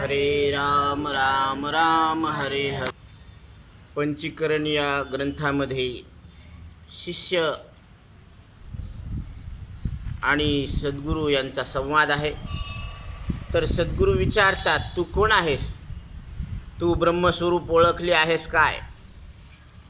हरे राम राम राम हरे हरे. पंचीकरण या ग्रंथामध्ये शिष्य आणि सद्गुरू यांचा संवाद आहे. तर सद्गुरू विचारतात तू कोण आहेस? तू ब्रह्मस्वरूप ओळखले आहेस काय?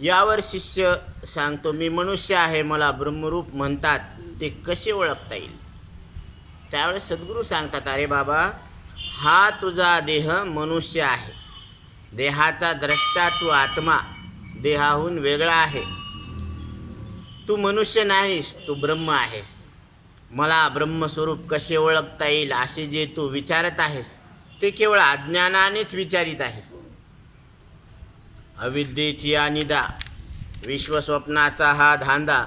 यावर शिष्य सांगतो मी मनुष्य आहे मला ब्रह्मरूप म्हणतात ते कसे ओळखता येईल? त्यावेळेस सद्गुरू सांगतात अरे बाबा हा तुझा देह मनुष्य आहे. देहाचा द्रष्टा तू आत्मा. देहाहून वेगळा आहे. तू मनुष्य नाहीस तू ब्रह्म आहेस. मला ब्रह्मस्वरूप कसे ओळखता येईल असे जे तू विचारत आहेस ते केवळ अज्ञानानेच विचारित आहेस. अविद्येची अनिदा विश्वस्वप्नाचा हा धांदा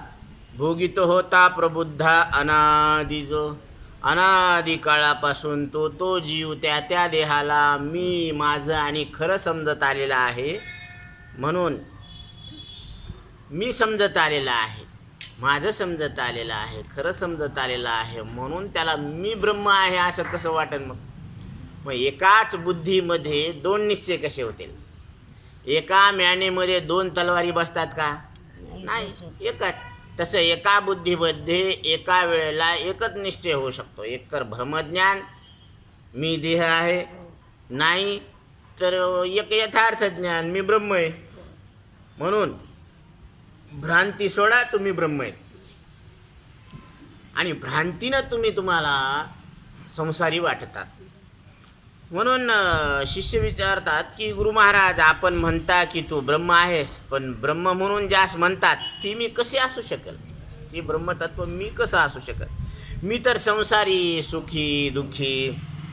भोगितो होता प्रबुद्धा अनादिजो. अनादि काळापासून तो तो जीव त्या त्या देहाला मी माझं आणि खरं समजत आलेला आहे. म्हणून मी समजत आलेला आहे. माझं समजत आलेलं आहे. खरं समजत आलेलं आहे. म्हणून त्याला मी ब्रह्म आहे असं कसं वाटेल मग? मग एकाच बुद्धीमध्ये दोन निश्चय कसे होतील? एका म्यानेमध्ये दोन तलवारी बसतात का? नाही. एकच. तसं एका बुद्धीमध्ये एका वेळेला एकच निश्चय होऊ शकतो. एक तर भ्रमज्ञान मी देह आहे नाही तर एक यथार्थ ज्ञान मी ब्रह्म आहे. म्हणून भ्रांती सोडा तुम्ही ब्रह्म आहे. आणि भ्रांतीनं तुम्ही तुम्हाला संसारी वाटतात. म्हणून शिष्य विचारतात की गुरु महाराज आपण म्हणता की तू ब्रह्म आहेस पण ब्रह्म म्हणून ज्यास म्हणतात ती मी कशी असू शकेल? ती ब्रह्मतत्व मी कसं असू शकेल? मी तर संसारी सुखी दुःखी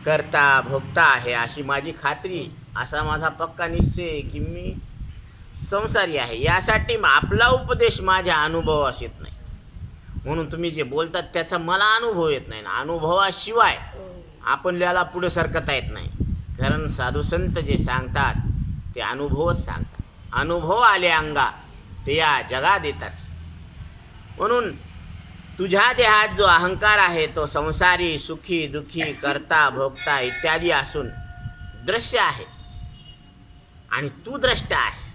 करता भोगता आहे अशी माझी खात्री असा माझा पक्का निश्चय की मी संसारी आहे. यासाठी आपला उपदेश माझ्या अनुभवास येत नाही. म्हणून तुम्ही जे बोलतात त्याचा मला अनुभव येत नाही. ना अनुभवाशिवाय आपल्याला पुढे सरकता येत नाही. कारण साधू संत जे सांगतात ते अनुभवच सांगतात. अनुभव आले अंगा ते या जगात देतास म्हणून तुझ्या देहात जो अहंकार आहे तो संसारी सुखी दुखी करता भोगता इत्यादी असून दृश्य आहे. आणि तू द्रष्टा आहेस.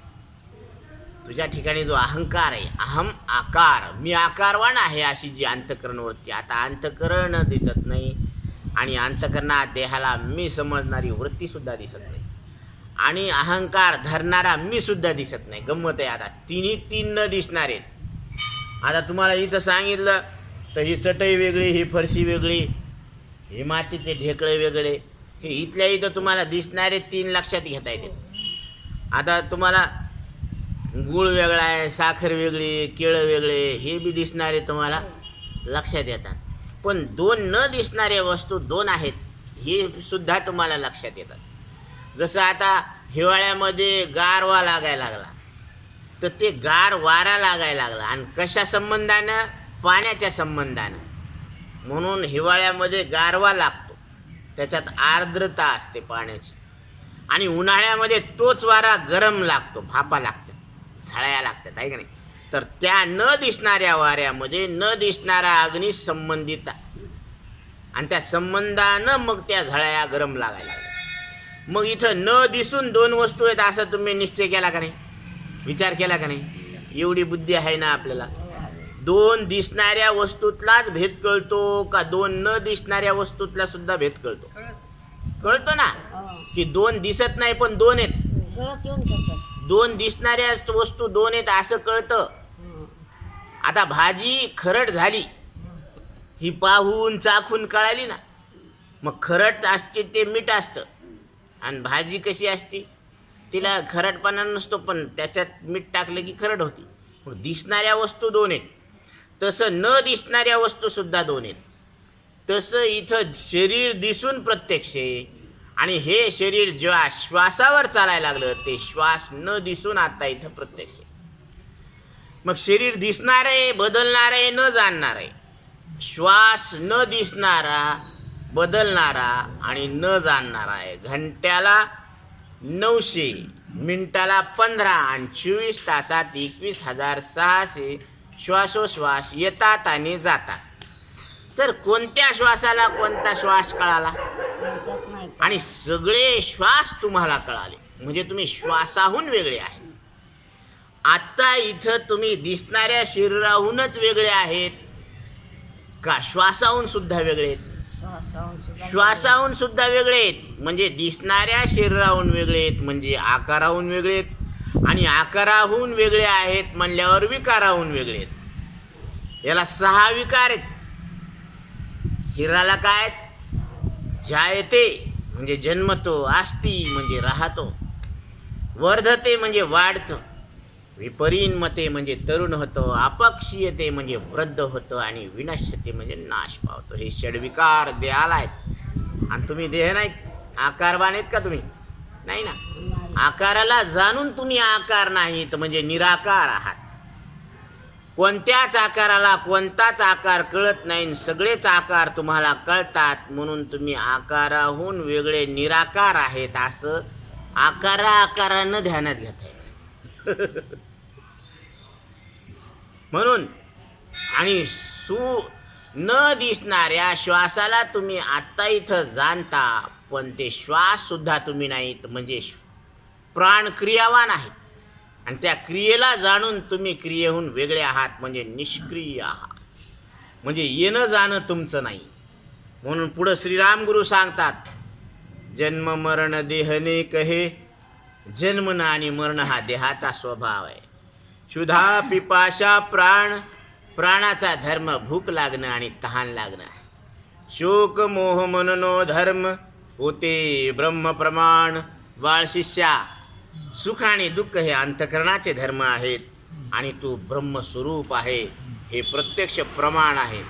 तुझ्या ठिकाणी जो अहंकार आहे अहम आकार मी आकारवान आहे अशी जी अंतकरणवृत्ती आता अंतकरण दिसत नाही. आणि अंतकरणात देहाला मी समजणारी वृत्तीसुद्धा दिसत नाही. आणि अहंकार धरणारा मी सुद्धा दिसत नाही. गंमत आहे आता. तिन्ही तीन न दिसणारे. आता तुम्हाला इथं सांगितलं तर ही चटई वेगळी ही फरशी वेगळी हे मातीचे ढेकळे वेगळे. हे इथल्या इथं तुम्हाला दिसणारे तीन लक्षात घेता येते. आता तुम्हाला गूळ वेगळा आहे साखर वेगळी केळं वेगळे हे बी दिसणारे तुम्हाला लक्षात येतात. पण दोन न दिसणाऱ्या वस्तू दोन आहेत हे सुद्धा तुम्हाला लक्षात येतात. जसं आता हिवाळ्यामध्ये गारवा लागायला लागला. तर ते गार वारा लागायला लागला आणि कशा संबंधानं? पाण्याच्या संबंधानं. म्हणून हिवाळ्यामध्ये गारवा लागतो. त्याच्यात आर्द्रता असते पाण्याची. आणि उन्हाळ्यामध्ये तोच वारा गरम लागतो भापा लागतात झळ्या लागतात आहे का नाही? तर त्या न दिसणाऱ्या वाऱ्यामध्ये न दिसणारा अग्नी संबंधित आहे. आणि त्या संबंधानं मग त्या झळ्या गरम लागायला मग इथं न दिसून दोन वस्तू आहेत असं तुम्ही निश्चय केला का नाही? विचार केला का नाही? एवढी बुद्धी आहे ना आपल्याला. दोन दिसणाऱ्या वस्तूतलाच भेद कळतो का दोन न दिसणाऱ्या वस्तूतला सुद्धा भेद कळतो? कळतो ना? की दोन दिसत नाही पण दोन आहेत. दोन दिसणाऱ्या वस्तू दोन आहेत असं कळतं. आता भाजी खरट झाली ही पाहून चाखून कळाली ना. मग खरट असते ते मीठ असतं. आणि भाजी कशी असते? तिला खरटपणा नसतो पण त्याच्यात मीठ टाकलं की खरट होती. मग दिसणाऱ्या वस्तू दोन आहेत. तसं न दिसणाऱ्या वस्तूसुद्धा दोन आहेत. तसं इथं शरीर दिसून प्रत्यक्ष आहे. आणि हे शरीर जेव्हा श्वासावर चालायला लागलं ते श्वास न दिसून आता इथं प्रत्यक्ष आहे. मग शरीर दिसणार आहे बदलणार आहे न जाणणार आहे. श्वास न दिसणारा बदलणारा आणि न जाणणारा आहे. घंट्याला नऊशे मिनिटाला पंधरा आणि चोवीस तासात एकवीस हजार सहाशे श्वासोश्वास येतात आणि जातात. तर कोणत्या श्वासाला कोणता श्वास कळाला? आणि सगळे श्वास तुम्हाला कळाले. म्हणजे तुम्ही श्वासाहून वेगळे आहे. आता इथं तुम्ही दिसणाऱ्या शरीराहूनच वेगळे आहेत. का? श्वासाहून सुद्धा वेगळे आहेत. श्वासाहून सुद्धा श्वासाहून सुद्धा वेगळे आहेत. म्हणजे दिसणाऱ्या शरीराहून वेगळे आहेत. म्हणजे आकाराहून वेगळे आहेत. आणि आकाराहून वेगळे आहेत म्हणल्यावर विकाराहून वेगळे आहेत. याला सहा विकार आहेत. शरीराला काय? जायते म्हणजे जन्मतो आस्ती म्हणजे राहतो. वर्धते म्हणजे वाढतं. विपरीन मते म्हणजे तरुण होतं अपक्षीयते म्हणजे वृद्ध होतं आणि विनश्यते म्हणजे नाश पावतो. हे षडविकार देहाला आहेत. आणि तुम्ही देह नाहीत आकारवान आहेत का तुम्ही? नाही ना. आकाराला जाणून तुम्ही आकार नाहीत म्हणजे निराकार आहात. कोणत्याच आकाराला कोणताच आकार कळत नाही सगळेच आकार तुम्हाला कळतात म्हणून तुम्ही आकाराहून वेगळे निराकार आहेत असं आकारा आकारानं ध्यानात घेत आहे म्हणून आणि सु न दिसणाऱ्या श्वासाला तुम्ही आत्ता इथं जाणता पण ते श्वाससुद्धा तुम्ही नाहीत. म्हणजे प्राण क्रियावान आहे आणि त्या क्रियेला जाणून तुम्ही क्रियेहून वेगळे आहात म्हणजे निष्क्रिय आहात. म्हणजे येणं जाणं तुमचं नाही. म्हणून पुढं श्रीरामगुरू सांगतात जन्म मरण देहने कहे जन्मन आणि मरण हा देहाचा स्वभाव आहे. क्षुधा पिपाशा प्राण प्राणाचा धर्म भूक लागणं आणि तहान लागणं. आहे शोक मोह मननो धर्म होते ब्रह्म प्रमाण बाळ शिष्या. सुख आणि दुःख हे अंतकरणाचे धर्म आहेत आणि तू ब्रह्मस्वरूप आहे हे प्रत्यक्ष प्रमाण आहे.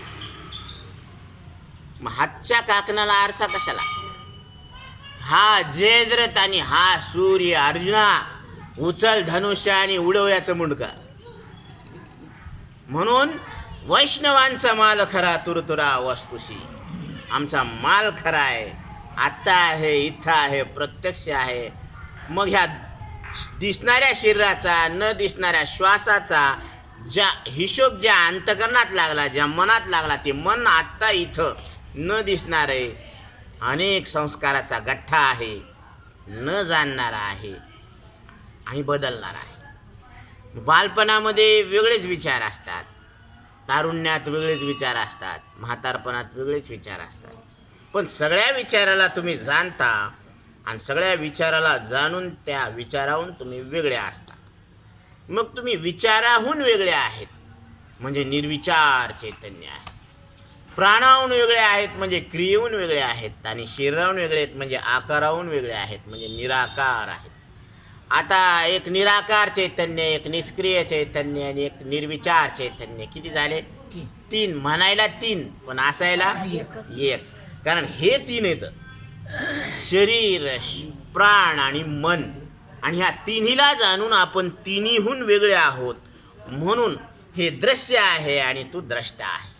मग हातच्या काकणाला आरसा कशाला? हा जयद्रथ आणि हा सूर्य अर्जुना. उचल धनुष्य आणि उडवयाचं मुंडका. म्हणून वैष्णवांचा माल खरा तुरतुरा वस्तुशी. आमचा माल खरा आहे. आत्ता आहे इथं आहे प्रत्यक्ष आहे. मग ह्या दिसणाऱ्या शरीराचा न दिसणाऱ्या श्वासाचा ज्या हिशोब ज्या अंतकरणात लागला ज्या मनात लागला ते मन आत्ता इथं न दिसणारे अनेक संस्काराचा गठ्ठा आहे न जाणणारा आहे. आणि बदलणार आहे. बालपणामध्ये वेगळेच विचार असतात. तारुण्यात वेगळेच विचार असतात. म्हातारपणात वेगळेच विचार असतात. पण सगळ्या विचाराला तुम्ही जाणता आणि सगळ्या विचाराला जाणून त्या विचाराहून तुम्ही वेगळे असता. मग तुम्ही विचाराहून वेगळे आहेत. म्हणजे निर्विचार चैतन्य आहे. प्राणाहून वेगळे आहेत म्हणजे क्रियेहून वेगळे आहेत आणि शरीराहून वेगळे आहेत म्हणजे आकाराहून वेगळे आहेत म्हणजे निराकार आहेत. आता एक निराकार चैतन्य एक निष्क्रिय चैतन्य आणि एक निर्विचार चैतन्य. किती झाले? तीन. म्हणायला तीन पण असायला एक. कारण हे तीन येतं शरीर प्राण आणि मन. आणि ह्या तिन्हीला जाणून आपण तिन्हीहून वेगळे आहोत. म्हणून हे दृश्य आहे आणि तू द्रष्टा आहे.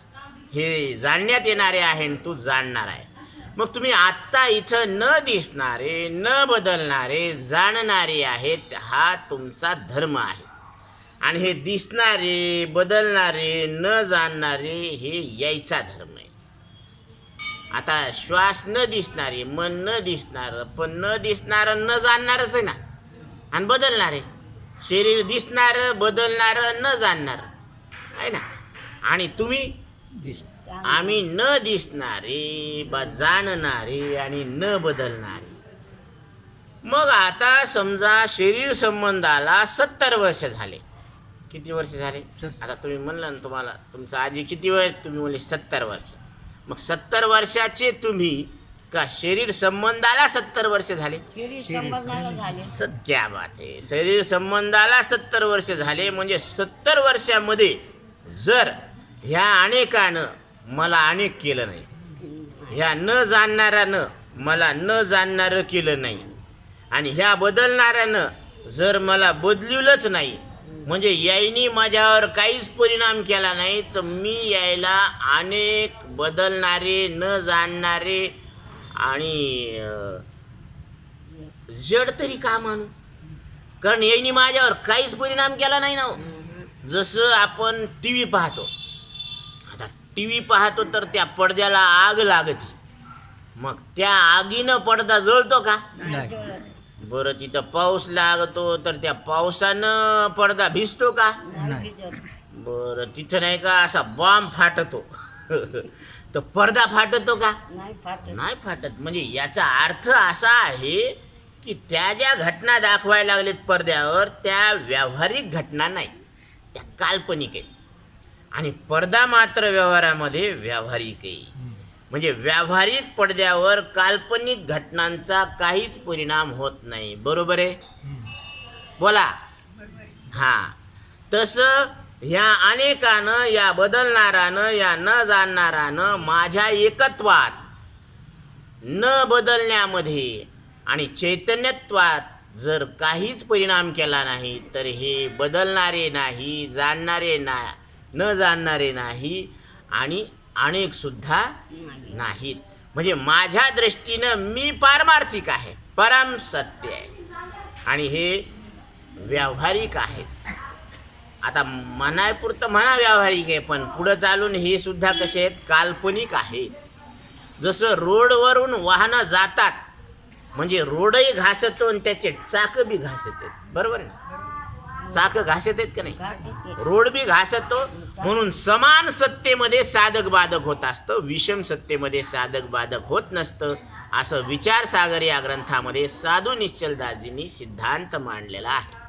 हे जाणण्यात येणारे आहे आणि तू जाणणार आहे. मग तुम्ही आत्ता इथं न दिसणारे न बदलणारे जाणणारे आहेत हा तुमचा धर्म आहे. आणि हे दिसणारे बदलणारे न जाणणारे हे यायचा धर्म आहे. आता श्वास न दिसणारे मन न दिसणारं पण न दिसणारं न जाणणारच आहे ना. आणि बदलणारे शरीर दिसणारं बदलणारं न जाणणारं आहे ना. आणि तुम्ही आम्ही न दिसणारे बा जाणणारे आणि न बदलणारे. मग आता समजा शरीर संबंधाला सत्तर वर्ष झाले. किती वर्ष झाले? आता तुम्ही म्हणलं ना तुम्हाला तुमचं आजी किती वय? तुम्ही म्हणले सत्तर वर्ष. मग सत्तर वर्षाचे तुम्ही का शरीर संबंधाला सत्तर वर्ष झाले? शरीर संबंधाला झाले. सत्या बात आहे. शरीर संबंधाला सत्तर वर्ष झाले म्हणजे सत्तर वर्षामध्ये जर ह्या अनेकानं मला अनेक केलं नाही. ह्या न जाणणाऱ्यानं मला न जाणणारं केलं नाही. आणि ह्या बदलणाऱ्यानं जर मला बदलिवलंच नाही म्हणजे यायनी माझ्यावर काहीच परिणाम केला नाही तर मी यायला अनेक बदलणारे न जाणणारे आणि जड तरी का मानू? कारण यायनी माझ्यावर काहीच परिणाम केला नाही ना हो. जसं आपण टी व्ही पाहतो टी व्ही पाहतो तर त्या पडद्याला आग लागते. मग त्या आगीनं पडदा जळतो का? नाही. जळत. बरं तिथं पाऊस लागतो तर त्या पावसानं पडदा भिजतो का? नाही. भिजत. बरं तिथं नाही का असा बॉम्ब फाटतो? तर पडदा फाटतो का? नाही फाटत. नाही फाटत. म्हणजे याचा अर्थ असा आहे की त्या ज्या घटना दाखवायला लागलेत पडद्यावर त्या व्यावहारिक घटना नाही. त्या काल्पनिक आहेत. आणि पडदा मात्र व्यवहारामध्ये व्यावहारिक आहे. म्हणजे व्यावहारिक पडद्यावर काल्पनिक घटनांचा काहीच परिणाम होत नाही. बरोबर आहे? बोला. हा. तसं ह्या अनेकानं या बदलणारानं या न जाणणारानं माझ्या एकत्वात न बदलण्यामध्ये आणि चैतन्यत्वात जर काहीच परिणाम केला नाही तर हे बदलणारे नाही जाणणारे ना न जाणणारे नाही आणि अनेक सुद्धा नाही नाहीत. म्हणजे माझ्या दृष्टीनं मी पारमार्थिक आहे परम सत्य आहे. आणि हे व्यावहारिक आहेत. आता म्हणायपुरतं म्हणा व्यावहारिक आहे पण पुढं चालून हे सुद्धा कसे आहेत काल्पनिक आहेत जसं रोडवरून वाहनं जातात म्हणजे रोडही घासतो आणि त्याचे चाक बी घासत आहेत. बरोबर आहे ना? चाक घासत आहेत का नाही? आहे. रोड बी घासतो म्हणून समान सत्तेमध्ये साधक बाधक होत असतं विषम सत्तेमध्ये साधक बाधक होत नसतं असं विचारसागर या ग्रंथामध्ये साधू निश्चलदासजींनी सिद्धांत मांडलेला आहे.